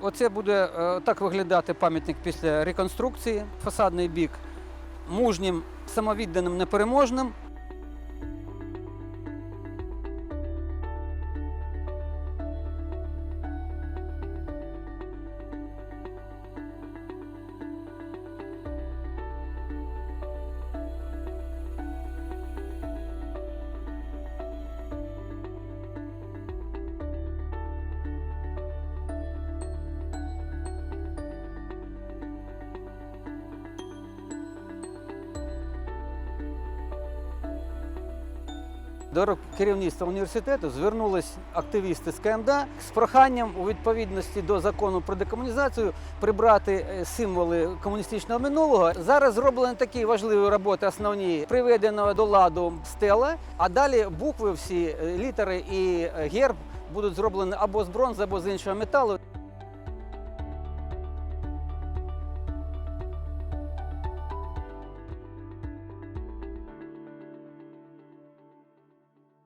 Оце буде е, так виглядати пам'ятник після реконструкції. Фасадний бік мужнім, самовідданим, непереможним. До керівництва університету звернулись активісти з КМДА з проханням у відповідності до закону про декомунізацію прибрати е, символи комуністичного минулого. Зараз зроблені такі важливі роботи, основні приведено до ладу стела, а далі букви, всі е, літери і е, герб будуть зроблені або з бронзи, або з іншого металу.